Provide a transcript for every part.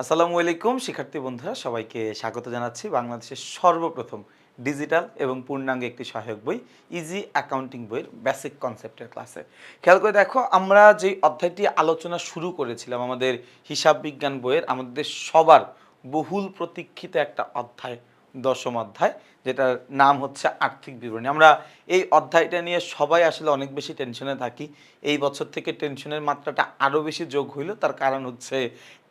আসসালামু আলাইকুম, শিক্ষার্থী বন্ধুরা, সবাইকে স্বাগত জানাচ্ছি বাংলাদেশের সর্বপ্রথম ডিজিটাল এবং পূর্ণাঙ্গ একটি সহায়ক বই ইজি অ্যাকাউন্টিং বইয়ের বেসিক কনসেপ্টের ক্লাসে। খেয়াল করে দেখো, আমরা যে অধ্যায়টি আলোচনা শুরু করেছিলাম আমাদের হিসাব বিজ্ঞান বইয়ের, আমাদের সবার বহুল প্রতীক্ষিত একটা অধ্যায়, দশম অধ্যায়। যেটার নাম হচ্ছে আর্থিক বিবরণী। আমরা এই অধ্যায়টা নিয়ে সবাই আসলে অনেক বেশি টেনশনে থাকি। এই বছর থেকে টেনশনের মাত্রাটা আরও বেশি যোগ হইল। তার কারণ হচ্ছে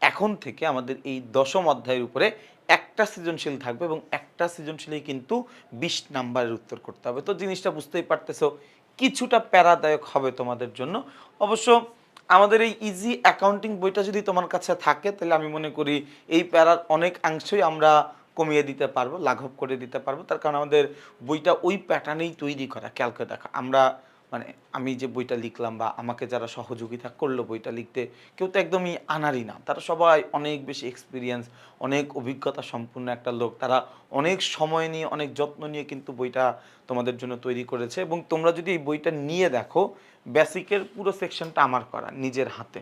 এখন থেকে আমাদের এই দশম অধ্যায়ের উপরে একটা সৃজনশীল থাকবে এবং একটা সৃজনশীলেই কিন্তু বিশ নাম্বারের উত্তর করতে হবে। তো জিনিসটা বুঝতেই পারতেছো, কিছুটা প্যারাদায়ক হবে তোমাদের জন্য। অবশ্য আমাদের এই ইজি অ্যাকাউন্টিং বইটা যদি তোমার কাছে থাকে, তাহলে আমি মনে করি এই প্যারার অনেক অংশই আমরা কমিয়ে দিতে পারব, লাঘব করে দিতে পারব। তার কারণ আমাদের বইটা ওই প্যাটার্নেই তৈরি করা, ক্যালকে দেখা। আমরা মানে আমি যে বইটা লিখলাম বা আমাকে যারা সহযোগিতা করল বইটা লিখতে, কেউ তো একদমই আনারই না। তারা সবাই অনেক বেশি এক্সপিরিয়েন্স অনেক অভিজ্ঞতা সম্পূর্ণ একটা লোক। তারা অনেক সময় নিয়ে, অনেক যত্ন নিয়ে কিন্তু বইটা তোমাদের জন্য তৈরি করেছে। এবং তোমরা যদি এই বইটা নিয়ে দেখো, বেসিকের পুরো সেকশনটা আমার করা, নিজের হাতে।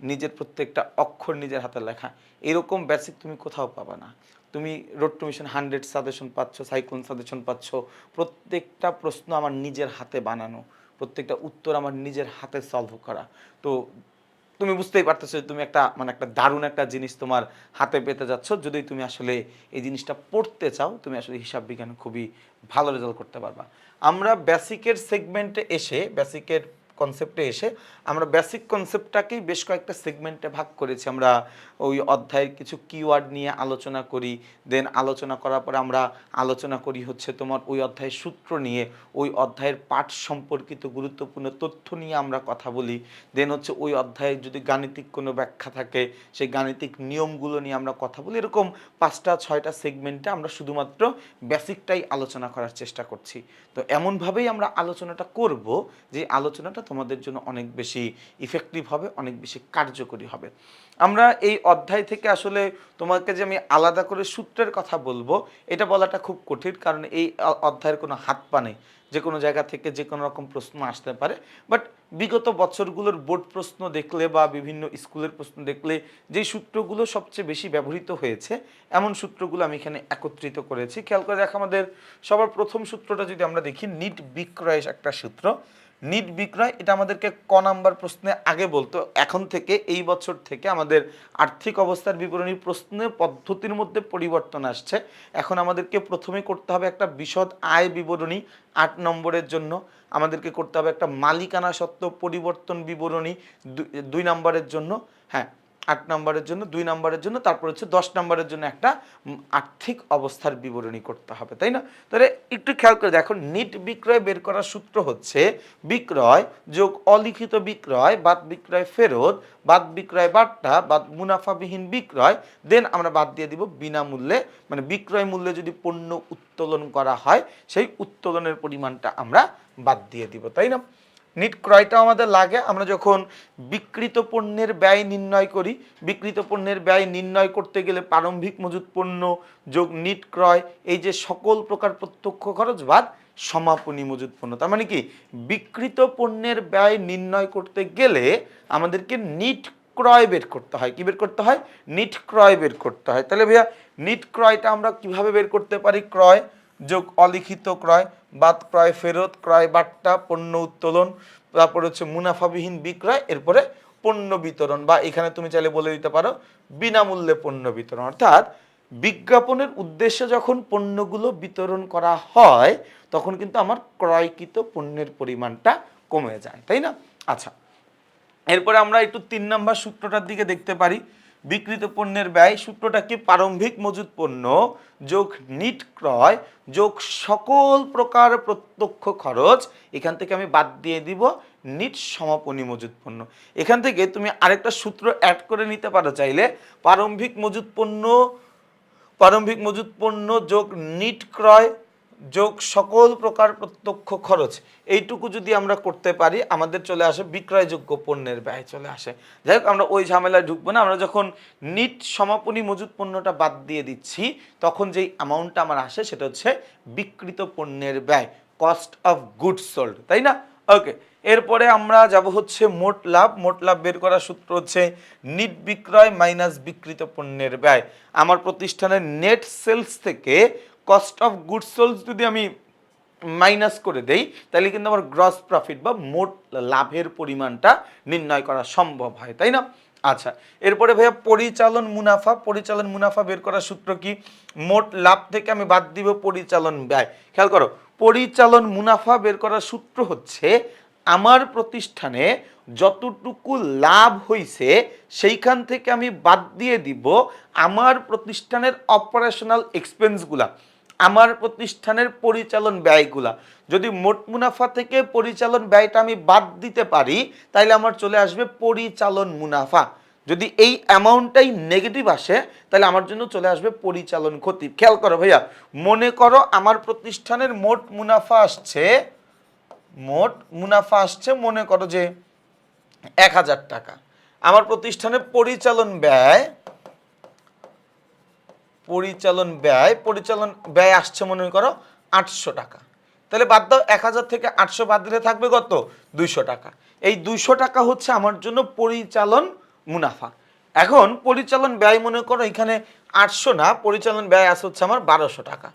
নিজের প্রত্যেকটা অক্ষর নিজের হাতে লেখা। এরকম বেসিক তুমি কোথাও পাবা না। তুমি road to mission hundred suggestion পাচ্ছ সাইক্লোন সাজেশন পাচ্ছ, প্রত্যেকটা প্রশ্ন আমার নিজের হাতে বানানো, প্রত্যেকটা উত্তর আমার নিজের হাতে সলভ করা। তো তুমি বুঝতেই পারতেছো যে তুমি একটা মানে একটা দারুণ একটা জিনিস তোমার হাতে পেতে যাচ্ছ, যদি তুমি আসলে এই জিনিসটা পড়তে চাও, তুমি আসলে হিসাব বিজ্ঞান খুবই ভালো রেজাল্ট করতে পারবা। আমরা বেসিকের সেগমেন্টে এসে বেসিকের কনসেপ্টে এসে আমরা বেসিক কনসেপ্টটাকেই বেশ কয়েকটা সেগমেন্টে ভাগ করেছি। আমরা ওই অধ্যায়ের কিছু কিওয়ার্ড নিয়ে আলোচনা করি দেন আলোচনা করার পরে আমরা আলোচনা করি হচ্ছে তোমার ওই অধ্যায়ের সূত্র নিয়ে, ওই অধ্যায়ের পাঠ সম্পর্কিত গুরুত্বপূর্ণ তথ্য নিয়ে আমরা কথা বলি। দেন হচ্ছে ওই অধ্যায়ে যদি গাণিতিক কোনো ব্যাখ্যা থাকে, সেই গাণিতিক নিয়মগুলো নিয়ে আমরা কথা বলি। এরকম পাঁচটা, ছয়টা সেগমেন্টে আমরা শুধুমাত্র বেসিকটাই আলোচনা করার চেষ্টা করছি। তো এমনভাবেই আমরা আলোচনাটা করব যে আলোচনাটা তোমাদের জন্য অনেক বেশি ইফেক্টিভ হবে, অনেক বেশি কার্যকরী হবে। আমরা এই অধ্যায় থেকে আসলে তোমাকে যে আমি আলাদা করে সূত্রের কথা বলব, এটা বলাটা খুব কঠিন কারণ এই অধ্যায়ের কোনো হাত পা নেই। যে কোনো জায়গা থেকে যে কোনো রকম প্রশ্ন আসতে পারে। বাট বিগত বছরগুলোর বোর্ড প্রশ্ন দেখলে বা বিভিন্ন স্কুলের প্রশ্ন দেখলে যেই সূত্রগুলো সবচেয়ে বেশি ব্যবহৃত হয়েছে, এমন সূত্রগুলো আমি এখানে একত্রিত করেছি। খেয়াল করে দেখ আমাদের সবার প্রথম সূত্রটা যদি আমরা দেখি, নিট বিক্রয় একটা সূত্র। নিট বিক্রয়, এটা আমাদেরকে ক নাম্বার প্রশ্নে আগে বলতো। এখন থেকে, এই বছর থেকে আমাদের আর্থিক অবস্থার বিবরণী প্রশ্নে পদ্ধতির মধ্যে পরিবর্তন আসছে। এখন আমাদেরকে প্রথমে করতে হবে একটা বিশদ আয় বিবরণী আট নম্বরের জন্য। আমাদেরকে করতে হবে একটা মালিকানা সত্ত্ব পরিবর্তন বিবরণী দুই- নম্বরের জন্য। হ্যাঁ আট নম্বরের জন্য, দুই নম্বরের জন্য, তারপর হচ্ছে দশ নম্বরের জন্য একটা আর্থিক অবস্থার বিবরণী করতে হবে, তাই না? তাহলে একটু খেয়াল করে দেখো, নিট বিক্রয় বের করার সূত্র হচ্ছে বিক্রয় যোগ অলিখিত বিক্রয়, বাদ বিক্রয় ফেরত, বাদ বিক্রয় বার্তা, বাদ মুনাফাবিহীন বিক্রয় দেন আমরা বাদ দিয়ে দিব বিনামূল্যে মানে বিক্রয় মূল্যে যদি পণ্য উত্তোলন করা হয়, সেই উত্তোলনের পরিমাণটা আমরা বাদ দিয়ে দিব, তাই না? নিট ক্রয়টা আমাদের লাগে। আমরা যখন বিকৃত পণ্যের ব্যয় নির্ণয় করি, বিকৃত পণ্যের ব্যয় নির্ণয় করতে গেলে প্রারম্ভিক মজুত পণ্য যোগ নিট ক্রয়, এই যে সকল প্রকার প্রত্যক্ষ খরচ বাদ সমাপনী মজুত পণ্য। তার মানে কি? বিকৃত পণ্যের ব্যয় নির্ণয় করতে গেলে আমাদেরকে নিট ক্রয় বের করতে হয়। কি বের করতে হয়? নিট ক্রয় বের করতে হয়। তাহলে ভাইয়া, নিট ক্রয়টা আমরা কীভাবে বের করতে পারি? ক্রয় যোগ অলিখিত ক্রয়, বাদ ক্রয়, ফেরত ক্রয়, বাট্টা, পণ্য উত্তোলন, তারপর হচ্ছে মুনাফাবিহীন বিক্রয়, এরপরে পণ্য বিতরণ বা এখানে তুমি চাইলে বলে দিতে পারো বিনামূল্যে পণ্য বিতরণ। অর্থাৎ বিজ্ঞাপনের উদ্দেশ্যে যখন পণ্যগুলো বিতরণ করা হয়, তখন কিন্তু আমার ক্রয়কৃত পণ্যের পরিমাণটা কমে যায়, তাই না? আচ্ছা এরপরে আমরা একটু তিন নম্বর সূত্রটার দিকে দেখতে পারি। বিকৃত পণ্যের ব্যয়, সূত্রটা কি? প্রারম্ভিক মজুত পণ্য, যোগ নিট ক্রয়, যোগ সকল প্রকার প্রত্যক্ষ খরচ, এখান থেকে আমি বাদ দিয়ে দিব নিট সমাপনী মজুত পণ্য। এখান থেকে তুমি আরেকটা সূত্র অ্যাড করে নিতে পারো চাইলে। প্রারম্ভিক মজুত পণ্য, প্রারম্ভিক মজুত পণ্য, যোগ নিট ক্রয় যোগ সকল প্রকার প্রত্যক্ষ খরচ, এইটুকু যদি আমরা করতে পারি, আমাদের চলে আসে বিক্রয়যোগ্য পণ্যের ব্যয় চলে আসে। যাই হোক, আমরা ওই ঝামেলায় ঢুকবো না। আমরা যখন নিট সমাপনী মজুত পণ্যটা বাদ দিয়ে দিচ্ছি, তখন যেই অ্যামাউন্টটা আমার আসে, সেটা হচ্ছে বিকৃত পণ্যের ব্যয় কস্ট অফ গুডস সোল্ড তাই না? ওকে এরপরে আমরা যাব হচ্ছে মোট লাভ। মোট লাভ বের করার সূত্র হচ্ছে নিট বিক্রয় মাইনাস বিক্রিত পণ্যের ব্যয়। আমার প্রতিষ্ঠানের নেট সেলস থেকে কস্ট অফ গুড সোলস যদি আমি মাইনাস করে দেই, তাহলে কিন্তু আমার গ্রস প্রফিট বা মোট লাভের পরিমাণটা নির্ণয় করা সম্ভব হয়, তাই না? আচ্ছা এরপরে ভাইয়া পরিচালন মুনাফা পরিচালন মুনাফা বের করার সূত্র কি? মোট লাভ থেকে আমি বাদ দিব পরিচালন ব্যয়। খেয়াল করো, পরিচালন মুনাফা বের করার সূত্র হচ্ছে, আমার প্রতিষ্ঠানে যতটুকু লাভ হইছে, সেইখান থেকে আমি বাদ দিয়ে দিব আমার প্রতিষ্ঠানের অপারেশনাল এক্সপেন্সগুলা আমার প্রতিষ্ঠানের পরিচালন ব্যয়গুলা। যদি মোট মুনাফা থেকে পরিচালন ব্যয়টা আমি বাদ দিতে পারি তাহলে আমার চলে আসবে পরিচালন মুনাফা। যদি এই অ্যামাউন্টটাই নেগেটিভ আসে তাহলে আমার জন্য চলে আসবে পরিচালন ক্ষতি। খেয়াল করো ভাইয়া, মনে করো আমার প্রতিষ্ঠানের মোট মুনাফা আসছে, মোট মুনাফা আসছে মনে করো যে এক হাজার টাকা। আমার প্রতিষ্ঠানের পরিচালন ব্যয় পরিচালন ব্যয় পরিচালন ব্যয় আসছে, মনে করো, আটশো টাকা। তাহলে বাদ দাও, এক হাজার থেকে আটশো বাদ দিলে থাকবে কত? দুইশো টাকা। এই দুইশো টাকা হচ্ছে আমার জন্য পরিচালন মুনাফা। এখন পরিচালন ব্যয়, মনে করো, এখানে আটশো না, পরিচালন ব্যয় আসে হচ্ছে আমার বারোশো টাকা।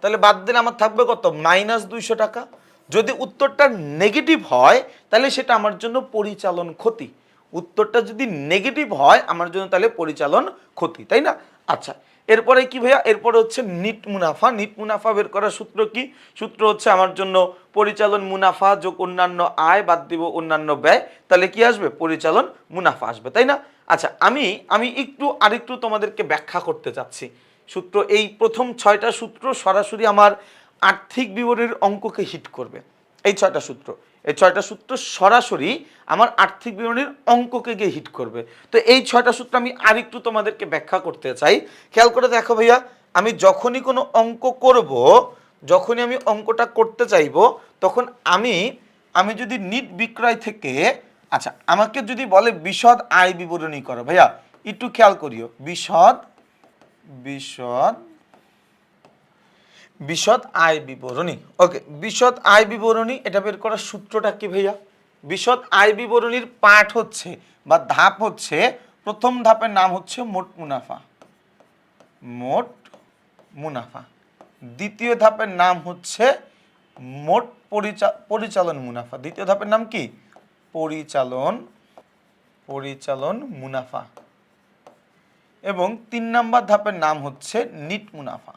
তাহলে বাদ দিলে আমার থাকবে কত? মাইনাস দুইশো টাকা। যদি উত্তরটা নেগেটিভ হয়, তাহলে সেটা আমার জন্য পরিচালন ক্ষতি। উত্তরটা যদি নেগেটিভ হয়, আমার জন্য তাহলে পরিচালন ক্ষতি, তাই না? আচ্ছা এরপরে কি ভাইয়া? এরপরে হচ্ছে নিট মুনাফা। নিট মুনাফা বের করার সূত্র কি? সূত্র হচ্ছে আমার জন্য পরিচালন মুনাফা যোগ অন্যান্য আয় বাদ দিব অন্যান্য ব্যয়। তাহলে কি আসবে? পরিচালন মুনাফা আসবে, তাই না? আচ্ছা আমি আমি একটু, আরেকটু তোমাদেরকে ব্যাখ্যা করতে চাচ্ছি। সূত্র, এই প্রথম ছয়টা সূত্র সরাসরি আমার আর্থিক বিবরণীর অঙ্ককে হিট করবে। এই ছয়টা সূত্র। এই ছয়টা সূত্র সরাসরি আমার আর্থিক বিবরণীর অঙ্ককে গিয়ে হিট করবে। তো এই ছয়টা সূত্র আমি আরেকটু তোমাদেরকে ব্যাখ্যা করতে চাই। খেয়াল করে দেখো ভাইয়া, আমি যখনই কোনো অঙ্ক করব, যখনই আমি অঙ্কটা করতে চাইব, তখন আমি আমি যদি নিট বিক্রয় থেকে আচ্ছা আমাকে যদি বলে বিশদ আয় বিবরণী করো ভাইয়া, একটু খেয়াল করিও। বিশদ বিশদ বিশদ আয় বিবরণী। ওকে বিশদ আয় বিবরণী, এটা বের করার সূত্রটা কি ভাইয়া? বিশদ আয় বিবরণীর পাঠ হচ্ছে বা ধাপ হচ্ছে, প্রথম ধাপের নাম হচ্ছে মোট মুনাফা। মোট মুনাফা। দ্বিতীয় ধাপের নাম হচ্ছে মোট পরিচা, পরিচালন মুনাফা। দ্বিতীয় ধাপের নাম কি? পরিচালন পরিচালন মুনাফা। এবং তিন নম্বর ধাপের নাম হচ্ছে নিট মুনাফা।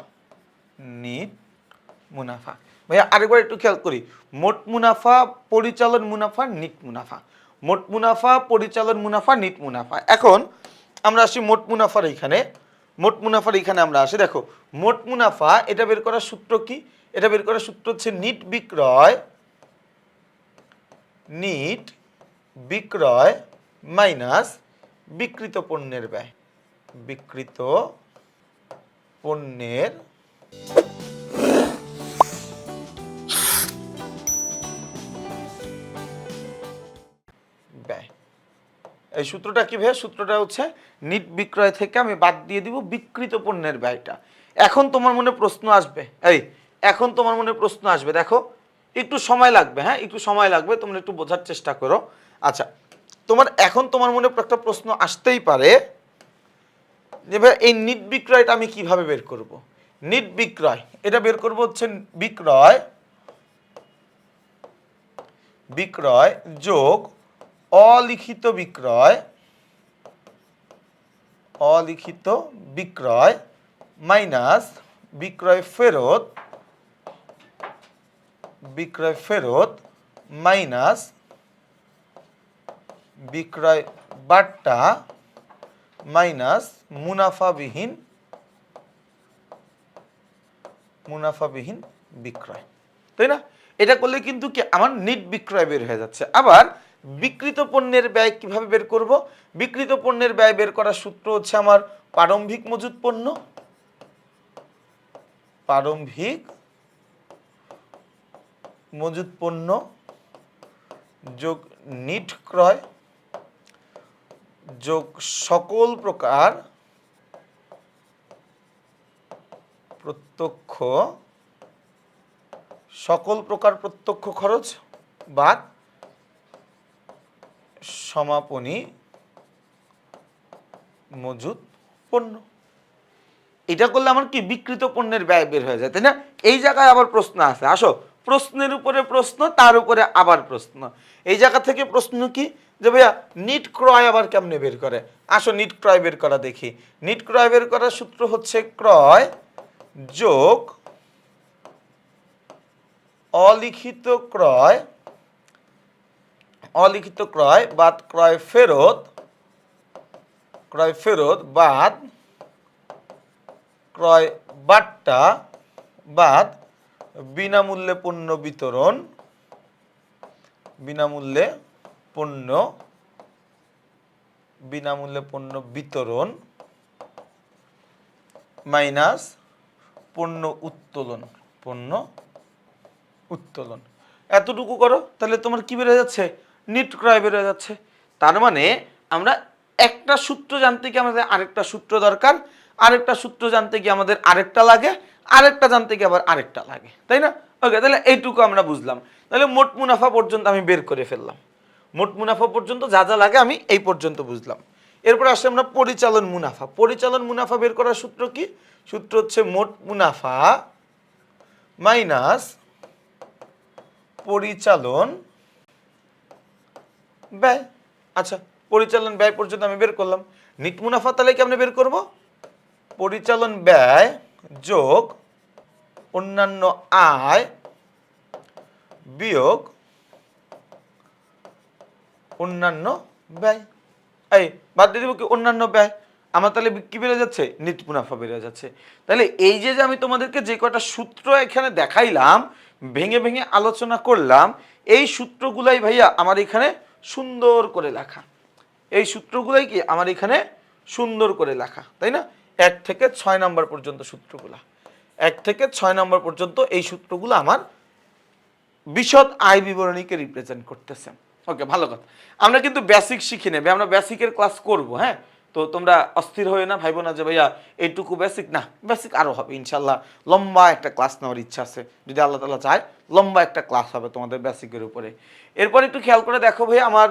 নিট মুনাফা। ভাইয়া, আরেকবার একটু খেয়াল করি। মোট মুনাফা, পরিচালন মুনাফা, নিট মুনাফা। মোট মুনাফা, পরিচালন মুনাফা, নিট মুনাফা। এখন আমরা আসি মোট মুনাফার এইখানে। মোট মুনাফার এইখানে আমরা আসি। দেখো, মোট মুনাফা, এটা বের করার সূত্র কি? এটা বের করার সূত্র হচ্ছে নিট বিক্রয় নিট বিক্রয় মাইনাস বিকৃত পণ্যের ব্যয়। বিকৃত পণ্যের এই সূত্রটা কি ভাইয়া? সূত্রটা হচ্ছে, নিট বিক্রয় থেকে আমি বাদ দিয়ে দিব বিকৃত পণ্যের ব্যয়টা। এখন তোমার মনে প্রশ্ন আসবে। এই, এখন তোমার মনে প্রশ্ন আসবে। দেখো, একটু সময় লাগবে হ্যাঁ? একটু সময় লাগবে, তোমরা একটু বোঝার চেষ্টা করো। আচ্ছা তোমার, এখন তোমার মনে একটা প্রশ্ন আসতেই পারে যে ভাই এই নিট বিক্রয়টা আমি কীভাবে বের করব? নিট বিক্রয় এটা বের করব হচ্ছে বিক্রয়। বিক্রয় যোগ অলিখিত বিক্রয়। অলিখিত বিক্রয় মাইনাস বিক্রয় ফেরত। বিক্রয় ফেরত মাইনাস বিক্রয় বাট্টা মাইনাস মুনাফাবিহীন মুনাফাবিহীন বিক্রয়। তাই না? এটা করলে কিন্তু কি আমার নিট বিক্রয় বের হয়ে যাচ্ছে। আবার বিকৃত পণ্যের ব্যয় কীভাবে বের করব? বিকৃত পণ্যের ব্যয় বের করার সূত্র হচ্ছে আমার প্রারম্ভিক মজুত পণ্য। প্রারম্ভিক মজুত পণ্য যোগ নিট ক্রয় যোগ সকল প্রকার প্রত্যক্ষ, সকল প্রকার প্রত্যক্ষ খরচ বাদ সমাপনী মজুদ পণ্য। এটা করলে আমার কি বিকৃত পণ্যের ব্যয় বের হয়ে যায়, তাই না? এই জায়গায় আবার প্রশ্ন আছে, আসো। প্রশ্নের উপরে প্রশ্ন, তার উপরে আবার প্রশ্ন। এই জায়গা থেকে প্রশ্ন কি? যে ভাইয়া, নিট ক্রয় আবার কেমনে বের করে? আসো, নিট ক্রয় বের করা দেখি। নিট ক্রয় বের করার সূত্র হচ্ছে ক্রয় যোগ অলিখিত ক্রয় অলিখিত ক্রয় বাদ ক্রয় ফেরত ক্রয় ফেরত বাদ ক্রয় বাট্টা বাদ বিনামূল্যে পণ্য বিতরণ, বিনামূল্যে পণ্য বিনামূল্যে পণ্য বিতরণ, মাইনাস পণ্য উত্তোলন পণ্য উত্তোলন। এতটুকু করো, তাহলে তোমার কি বেড়ে যাচ্ছে? নিট ক্রয় বেড়ে যাচ্ছে। তার মানে আমরা একটা সূত্র জানতে গিয়ে আমাদের আরেকটা সূত্র দরকার, আরেকটা সূত্র জানতে গিয়ে আমাদের আরেকটা লাগে, আরেকটা জানতে গিয়ে আবার আরেকটা লাগে। তাই না? ওকে তাহলে এইটুকু আমরা বুঝলাম। তাহলে মোট মুনাফা পর্যন্ত আমি বের করে ফেললাম। মোট মুনাফা পর্যন্ত যা যা লাগে আমি এই পর্যন্ত বুঝলাম। এরপর আসলে আমরা পরিচালন মুনাফা। পরিচালন মুনাফা বের করার সূত্র কি? সূত্র হচ্ছে মোট মুনাফা মাইনাস পরিচালন ব্যয়। আচ্ছা পরিচালন ব্যয় পর্যন্ত আমি বের করলাম। নিট মুনাফা তাহলে কেমনে বের করব? পরিচালন ব্যয় যোগ অন্যান্য আয় বিয়োগ অন্যান্য ব্যয়। এই, বাদ দিয়ে দেবো কি? অন্যান্য ব্যয়। আমার তাহলে কি বেড়ে যাচ্ছে? নিট মুনাফা বেড়ে যাচ্ছে। তাহলে এই যে যে আমি তোমাদেরকে যে কটা সূত্র এখানে দেখাইলাম, ভেঙে ভেঙে আলোচনা করলাম, এই সূত্রগুলাই ভাইয়া আমার এখানে সুন্দর করে লেখা। এই সূত্রগুলাই কি আমার এখানে সুন্দর করে লেখা, তাই না? এক থেকে ছয় নম্বর পর্যন্ত সূত্রগুলা। এক থেকে ছয় নম্বর পর্যন্ত এই সূত্রগুলো আমার বিশদ আয় বিবরণীকে রিপ্রেজেন্ট করতেছে। ওকে, ভালো কথা। আমরা কিন্তু বেসিক শিখে নেবে আমরা বেসিকের ক্লাস করব হ্যাঁ? তো তোমরা অস্থির হয়ে না ভাইবো না যে ভাইয়া এইটুকু বেসিক না বেসিক আরও হবে ইনশাল্লাহ লম্বা একটা ক্লাস নেওয়ার ইচ্ছা আছে। যদি আল্লাহ তালা চায়, লম্বা একটা ক্লাস হবে তোমাদের বেসিকের উপরে। এরপর একটু খেয়াল করে দেখো ভাই আমার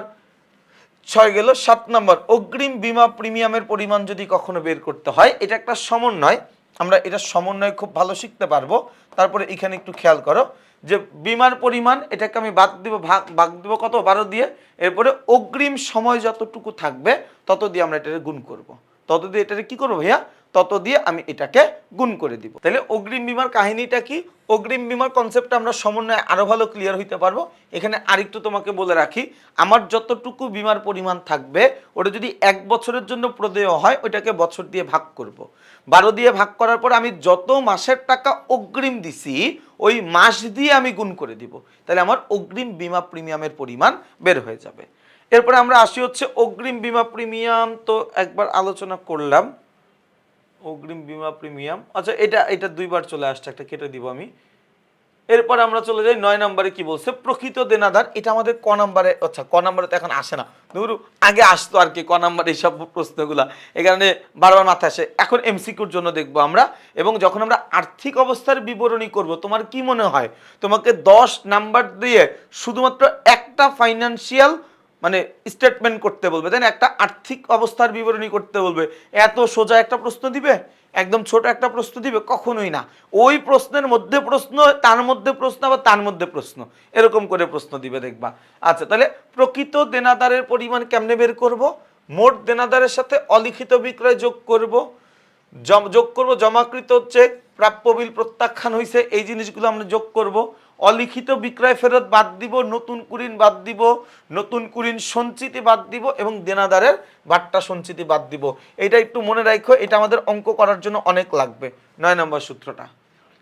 ছয় গেল সাত নম্বর। অগ্রিম বিমা প্রিমিয়ামের পরিমাণ যদি কখনো বের করতে হয়, এটা একটা সমন্বয়। আমরা এটা সমন্বয় খুব ভালো শিখতে পারব। তারপরে এখানে একটু খেয়াল করো। যে বিমার পরিমাণ এটাকে আমি বাদ দিব, ভাগ ভাগ দিব কত? বারো দিয়ে। এরপরে অগ্রিম সময় যতটুকু থাকবে, তত দিয়ে আমরা এটাকে গুণ করব। তত দিয়ে এটাকে কি করব ভাইয়া? তত দিয়ে আমি এটাকে গুণ করে দিব। তাহলে অগ্রিম বিমার কাহিনীটা কি? অগ্রিম বিমার কনসেপ্টটা আমরা সমন্বয়ে আরও ভালো ক্লিয়ার হইতে পারব। এখানে আরেকটু তোমাকে বলে রাখি, আমার যতটুকু বিমার পরিমাণ থাকবে, ওটা যদি এক বছরের জন্য প্রদেয় হয়, ওইটাকে বছর দিয়ে ভাগ করব। বারো দিয়ে ভাগ করার পর আমি যত মাসের টাকা অগ্রিম দিছি, ওই মাস দিয়ে আমি গুণ করে দিব। তাহলে আমার অগ্রিম বিমা প্রিমিয়ামের পরিমাণ বের হয়ে যাবে। এরপরে আমরা আসি হচ্ছে অগ্রিম বিমা প্রিমিয়াম, তো একবার আলোচনা করলাম। অগ্রিম বিমা প্রিমিয়াম। আচ্ছা এটা এটা দুইবার চলে আসছে, একটা কেটে দিব আমি। এরপর আমরা চলে যাই নয় নম্বরে কি বলছে? প্রকৃত দেনাদার, এটা আমাদের ক নম্বরে আচ্ছা ক নম্বরে তো এখন আসে না। ধরু, আগে আসতো আর কি ক নম্বরে এইসব প্রশ্নগুলা। এই কারণে বারবার মাথায় আসে। এখন এমসিকিউর জন্য দেখব আমরা। এবং যখন আমরা আর্থিক অবস্থার বিবরণী করব, তোমার কি মনে হয়? তোমাকে দশ নাম্বার দিয়ে শুধুমাত্র একটা ফাইনান্সিয়াল মানে স্টেটমেন্ট করতে বলবে। তাই না একটা আর্থিক অবস্থার বিবরণী করতে বলবে। এত সোজা একটা প্রশ্ন দিবে? একদম ছোট একটা প্রশ্ন দিবে? কখনোই না। ওই প্রশ্নের মধ্যে প্রশ্ন, তার মধ্যে প্রশ্ন আবার তার মধ্যে প্রশ্ন। এরকম করে প্রশ্ন দিবে দেখবা। আচ্ছা তাহলে প্রকৃত দেনাদারের পরিমাণ কেমনে বের করব? মোট দেনাদারের সাথে অলিখিত বিক্রয় যোগ করব। যোগ করব। জমাকৃত হচ্ছে প্রাপ্য বিল প্রত্যাখ্যান হয়েছে এই জিনিসগুলো আমরা যোগ করব। অলিখিত বিক্রয় ফেরত বাদ দিব, নতুন কুরিন বাদ দিব, নতুন কুরিন সঞ্চিতি বাদ দিব এবং দেনাদারের বাট্টা সঞ্চিতি বাদ দিব। এটা একটু মনে রাখো, এটা আমাদের অঙ্ক করার জন্য অনেক লাগবে। নয় নম্বর সূত্রটা।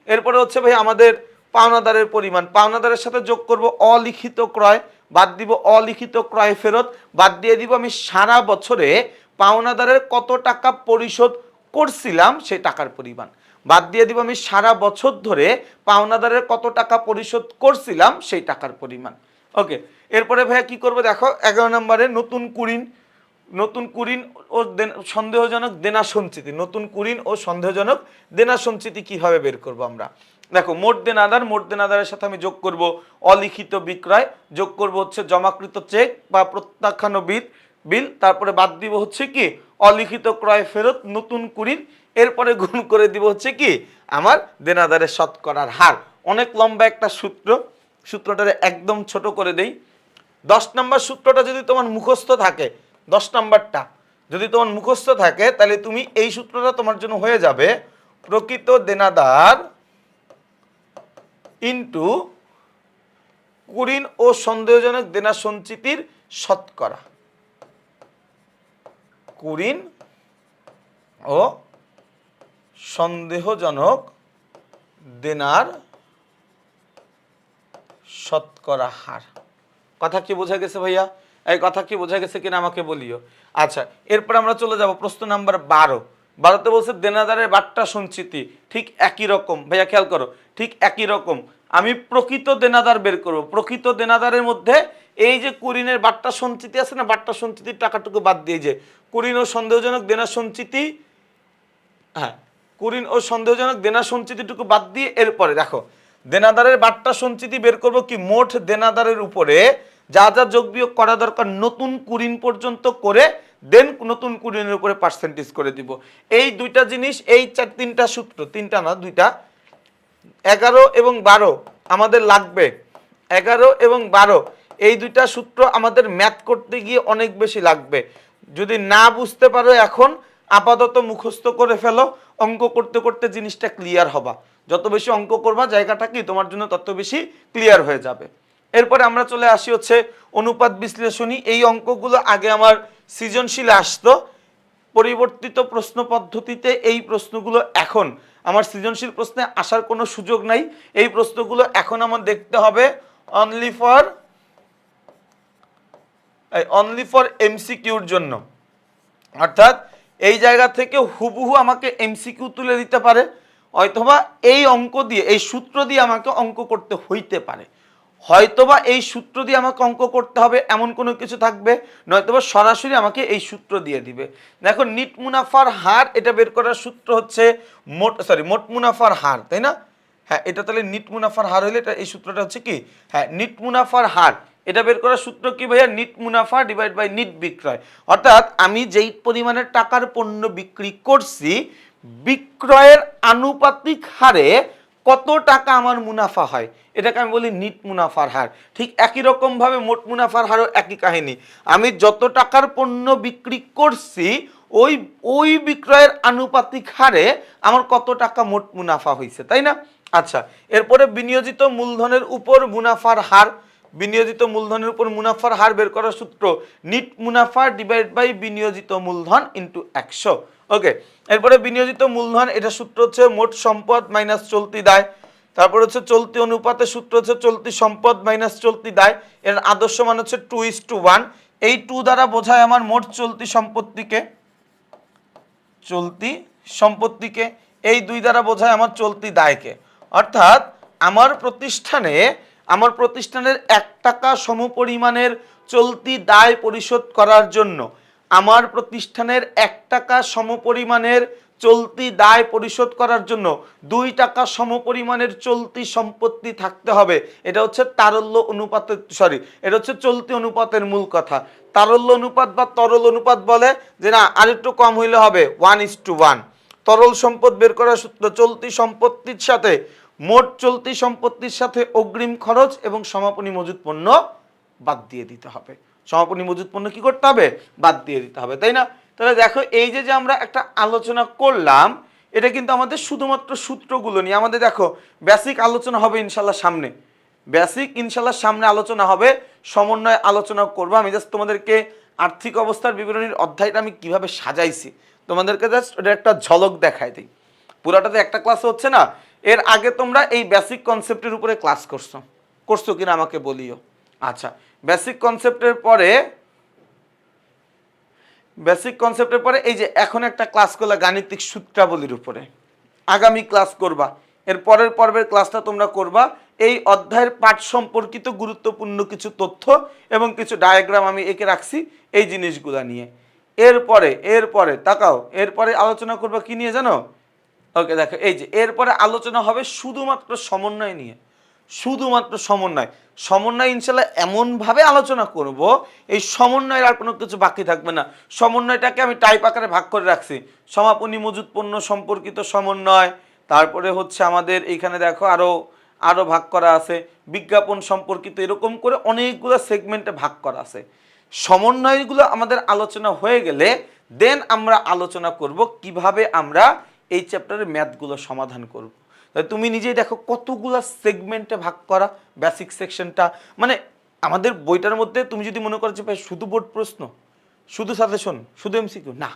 এরপরে হচ্ছে ভাই, আমাদের পাওনাদারের পরিমাণ। পাওনাদারের সাথে যোগ করব অলিখিত ক্রয়, বাদ দিব অলিখিত ক্রয় ফেরত, বাদ দিয়ে দিব আমি সারা বছরে পাওনাদারের কত টাকা পরিশোধ করছিলাম সেই টাকার পরিমাণ। বাদ দিয়ে দিব আমি সারা বছর ধরে পাওনাদারের কত টাকা পরিশোধ করছিলাম সেই টাকার পরিমাণ। ওকে, এরপরে ভাইয়া কি করব দেখো, এগারো নম্বরে নতুন কুড়িন, নতুন কুরিন ও সন্দেহজনক দেনা সঞ্চিতি নতুন কুরিন ও সন্দেহজনক দেনা সঞ্চিতি কীভাবে বের করব আমরা? দেখো, মোট দেনাদার, মোট দেনাদারের সাথে আমি যোগ করব অলিখিত বিক্রয়, যোগ করব হচ্ছে জমাকৃত চেক বা প্রত্যাখ্যান বিল বিল, তারপরে বাদ দিব হচ্ছে কি অলিখিত ক্রয় ফেরত নতুন কুড়ির, এরপরে গুণ করে দিব হচ্ছে কি, আমার দেনাদারের শতকরার হার। অনেক লম্বা একটা সূত্র, সূত্রটারে একদম ছোট করে দেই। দশ নম্বর সূত্রটা যদি তোমার মুখস্থ থাকে, দশ নম্বরটা, যদি তোমার মুখস্থ থাকে, তাহলে তুমি এই সূত্রটা তোমার জন্য হয়ে যাবে, প্রকৃত দেনাদার ইন্টু কুরিন ও সন্দেহজনক দেনা সঞ্চিতির শতকরা। কুরিন ও সন্দেহজনক দেনার শতকরা হার। কথা কি বোঝা গেছে ভাইয়া? এই কথা কি বোঝা গেছে কিনা আমাকে বলিও। আচ্ছা এরপর আমরা চলে যাব প্রশ্ন নাম্বার বারো। বারোতে বলছে, দেনাদারের বাট্টা সঞ্চিতি ঠিক একই রকম। ভাইয়া, খেয়াল করো, ঠিক একই রকম। আমি প্রকৃত দেনাদার বের করব। প্রকৃত দেনাদারের মধ্যে এই যে কুরিনের বাট্টা সঞ্চিতি আছে না, বাট্টা সঞ্চিতির টাকাটুকু বাদ দিয়ে যে কুরিন ও সন্দেহজনক দেনা সঞ্চিতি হ্যাঁ কুরিন ও সন্দেহজনক দেনা সঞ্চিতিটুকু বাদ দিয়ে এরপরে দেখো, দেনাদারের বাট্টা সঞ্চিতি বের করব কি? মোট দেনাদারের উপরে যা যা যোগ বিয়োগ করা দরকার নতুন কুরিন পর্যন্ত করে দেন নতুন কুরিনের উপরে পার্সেন্টেজ করে দিব। এই দুইটা জিনিস, এই চার, তিনটা সূত্র, তিনটা না, দুইটা, এগারো এবং বারো আমাদের লাগবে। এগারো এবং বারো, এই দুইটা সূত্র আমাদের ম্যাথ করতে গিয়ে অনেক বেশি লাগবে। যদি না বুঝতে পারো এখন, আপাতত মুখস্থ করে ফেলো, অঙ্ক করতে করতে জিনিসটা ক্লিয়ার হবা। যত বেশি অঙ্ক করবা, জায়গাটা কি? তোমার জন্য তত বেশি ক্লিয়ার হয়ে যাবে। এরপরে আমরা চলে আসি হচ্ছে অনুপাত বিশ্লেষণী। এই অঙ্কগুলো আগে আমার সৃজনশীল আসতো। পরিবর্তিত প্রশ্ন পদ্ধতিতে এই প্রশ্নগুলো এখন, আমার সৃজনশীল প্রশ্নে আসার কোনো সুযোগ নাই। এই প্রশ্নগুলো এখন আমার দেখতে হবে অনলি ফর অনলি ফর এমসিকিউর জন্য। অর্থাৎ এই জায়গা থেকে হুবহু আমাকে এমসিকিউ তুলে দিতে পারে, হয়তোবা এই অঙ্ক দিয়ে, এই সূত্র দিয়ে আমাকে অঙ্ক করতে হইতে পারে। হয়তোবা এই সূত্র দিয়ে আমাকে অঙ্ক করতে হবে, এমন কোনো কিছু থাকবে, নয়তোবা সরাসরি আমাকে এই সূত্র দিয়ে দিবে। দেখো, নিট মুনাফার হার, এটা বের করার সূত্র হচ্ছে মোট সরি মোট মুনাফার হার, তাই না? হ্যাঁ এটা তাহলে নিট মুনাফার হার হলে এটা, এই সূত্রটা হচ্ছে কি? হ্যাঁ নিট মুনাফার হার এটা বের করার সূত্র কি ভাইয়া? নিট মুনাফা ডিভাইড বাই নিট বিক্রয়। অর্থাৎ আমি যেই পরিমাণের টাকার পণ্য বিক্রি করছি, বিক্রয়ের আনুপাতিক হারে কত টাকা আমার মুনাফা হয়? এটাকে আমি বলি নিট মুনাফার হার। ঠিক একই রকমভাবে মোট মুনাফার হারও একই কাহিনী। আমি যত টাকার পণ্য বিক্রি করছি, ওই ওই বিক্রয়ের আনুপাতিক হারে আমার কত টাকা মোট মুনাফা হয়েছে তাই না? আচ্ছা এরপরে বিনিয়োজিত মূলধনের উপর মুনাফার হার বিনিয়োজিত মূলধনের উপর মুনাফার হার বের করার সূত্র নিট মুনাফা ডিভাইড বাই বিনিয়োজিত মূলধন ইন্টু একশো। ওকে এরপরে বিনিয়োজিত মূলধন, এটা সূত্র হচ্ছে মোট সম্পদ মাইনাস চলতি দায়। তারপর হচ্ছে চলতি অনুপাতের সূত্র হচ্ছে চলতি সম্পদ মাইনাস চলতি দায়। এর আদর্শ মান হচ্ছে টু ইস টু ওয়ান এই টু দ্বারা বোঝায় আমার মোট চলতি সম্পত্তিকে। চলতি সম্পত্তিকে, এই দুই দ্বারা বোঝায় আমার চলতি দায়কে। অর্থাৎ আমার প্রতিষ্ঠানে আমার প্রতিষ্ঠানের এক টাকা সমপরিমাণের চলতি দায় পরিশোধ করার জন্য। আমার প্রতিষ্ঠানের এক টাকা সমপরিমাণের চলতি দায় পরিশোধ করার জন্য দুই টাকা সমপরিমাণের চলতি সম্পত্তি থাকতে হবে। এটা হচ্ছে তারল্য অনুপাতের সরি এটা হচ্ছে চলতি অনুপাতের মূল কথা। তারল্য অনুপাত বা তরল অনুপাত বলে যে না, আরেকটু কম হইলে হবে ওয়ান ইস টু ওয়ান তরল সম্পদ বের করার সূত্র চলতি সম্পত্তির সাথে মোট চলতি সম্পত্তির সাথে অগ্রিম খরচ এবং সমাপনী মজুত পণ্য বাদ দিয়ে দিতে হবে। সমাপনী মজুত পণ্য কি করতে হবে? বাদ দিয়ে দিতে হবে, তাই না? তাহলে দেখো, এই যে যে আমরা একটা আলোচনা করলাম, এটা কিন্তু আমাদের শুধুমাত্র সূত্রগুলো নিয়ে, আমাদের দেখো বেসিক আলোচনা হবে ইনশাল্লাহ সামনে। বেসিক ইনশাল্লাহ সামনে আলোচনা হবে, সমন্বয় আলোচনা করব। আমি জাস্ট তোমাদেরকে আর্থিক অবস্থার বিবরণীর অধ্যায়টা আমি কীভাবে সাজাইছি, তোমাদেরকে জাস্ট এটা একটা ঝলক দেখাই দিই। পুরাটাতে একটা ক্লাস হচ্ছে না এর আগে তোমরা এই বেসিক কনসেপ্টের উপরে ক্লাস করছ। করছ কিনা আমাকে বলিও। আচ্ছা বেসিক কনসেপ্টের পরে বেসিক কনসেপ্টের পরে এই যে এখন একটা ক্লাস করলা গাণিতিক সূত্রাবলীর উপরে। আগামী ক্লাস করবা। এর পরের পর্বের ক্লাসটা তোমরা করবা। এই অধ্যায়ের পাঠ সম্পর্কিত গুরুত্বপূর্ণ কিছু তথ্য এবং কিছু ডায়াগ্রাম আমি এঁকে রাখছি এই জিনিসগুলা নিয়ে। এরপরে এরপরে, তাকাও, এরপরে আলোচনা করবা কি নিয়ে জানো? ওকে, দেখো, এই যে, এরপরে আলোচনা হবে শুধুমাত্র সমন্বয় নিয়ে। শুধুমাত্র সমন্বয়। সমন্বয় ইনশাল্লাহ এমনভাবে আলোচনা করব, এই সমন্বয়ের আর কোনো কিছু বাকি থাকবে না। সমন্বয়টাকে আমি টাইপ আকারে ভাগ করে রাখছি। সমাপনী মজুত পণ্য সম্পর্কিত সমন্বয়, তারপরে হচ্ছে আমাদের এইখানে দেখো আরও আরও ভাগ করা আছে। বিজ্ঞাপন সম্পর্কিত এরকম করে অনেকগুলো সেগমেন্টে ভাগ করা আছে। সমন্বয়গুলো আমাদের আলোচনা হয়ে গেলে, দেন আমরা আলোচনা করব কীভাবে আমরা এই চ্যাপ্টারের ম্যাথগুলো সমাধান করব তাই তুমি নিজেই দেখো কতগুলো সেগমেন্টে ভাগ করা বেসিক সেকশনটা মানে আমাদের বইটার মধ্যে তুমি যদি মনে করো যে ভাই শুধু বোর্ড প্রশ্ন, শুধু সাজেশন শুধু এমসিকিউ না।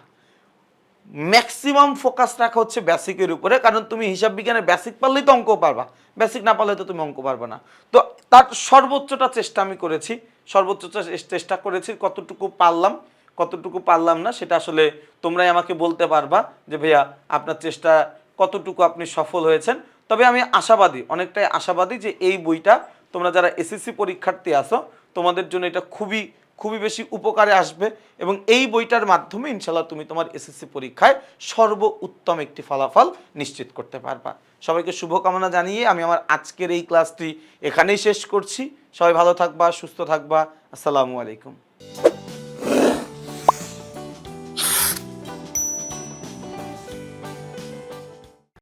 ম্যাক্সিমাম ফোকাস রাখা হচ্ছে বেসিকের উপরে, কারণ তুমি হিসাব বিজ্ঞানের বেসিক পারলেই তো অঙ্ক পারবা। বেসিক না পারলে তো তুমি অঙ্ক পারবা না। তো তার সর্বোচ্চটা চেষ্টা আমি করেছি সর্বোচ্চ চেষ্টা করেছি, কতটুকু পারলাম। কতটুকু পারলাম না, সেটা আসলে তোমরাই আমাকে বলতে পারবা যে, ভাইয়া, আপনার চেষ্টা কতটুকু আপনি সফল হয়েছেন? তবে আমি আশাবাদী, অনেকটাই আশাবাদী যে এই বইটা তোমরা যারা এসএসসি পরীক্ষার্থী আসো তোমাদের জন্য এটা খুবই খুবই বেশি উপকারে আসবে এবং এই বইটার মাধ্যমে ইনশাল্লাহ তুমি তোমার এসএসসি পরীক্ষায় সর্ব উত্তম একটি ফলাফল নিশ্চিত করতে পারবা। সবাইকে শুভকামনা জানিয়ে আমি আমার আজকের এই ক্লাসটি এখানেই শেষ করছি। সবাই ভালো থাকবা, সুস্থ থাকবা। আসসালামু আলাইকুম।